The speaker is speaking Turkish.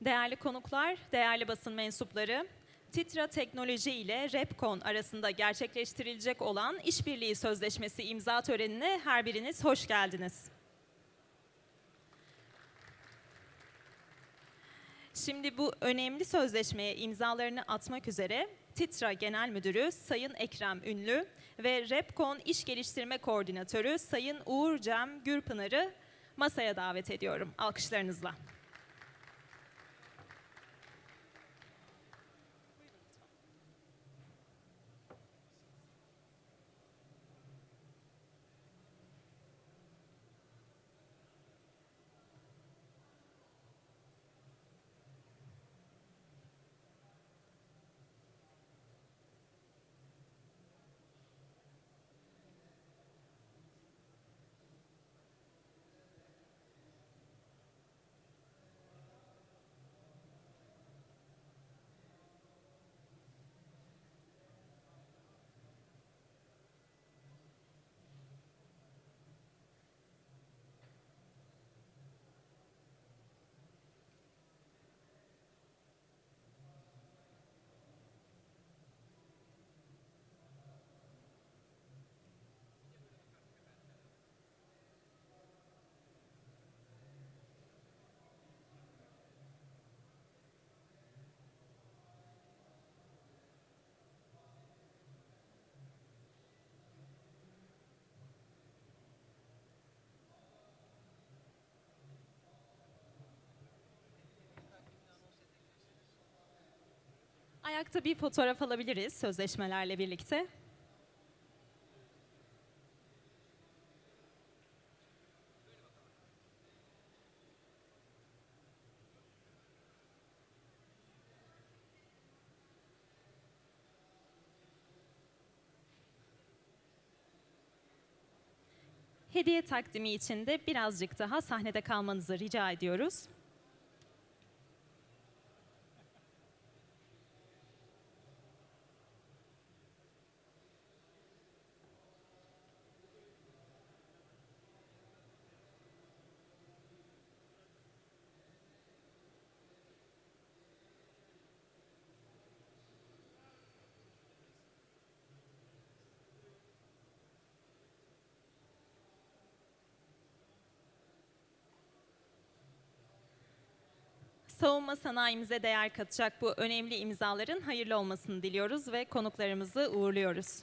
Değerli konuklar, değerli basın mensupları, Titra Teknoloji ile Repcon arasında gerçekleştirilecek olan işbirliği sözleşmesi imza törenine her biriniz hoş geldiniz. Şimdi bu önemli sözleşmeye imzalarını atmak üzere Titra Genel Müdürü Sayın Ekrem Ünlü ve Repcon İş Geliştirme Koordinatörü Sayın Uğur Cem Gürpınar'ı masaya davet ediyorum alkışlarınızla. Ayakta bir fotoğraf alabiliriz sözleşmelerle birlikte. Hediye takdimi için de birazcık daha sahnede kalmanızı rica ediyoruz. Savunma sanayimize değer katacak bu önemli imzaların hayırlı olmasını diliyoruz ve konuklarımızı uğurluyoruz.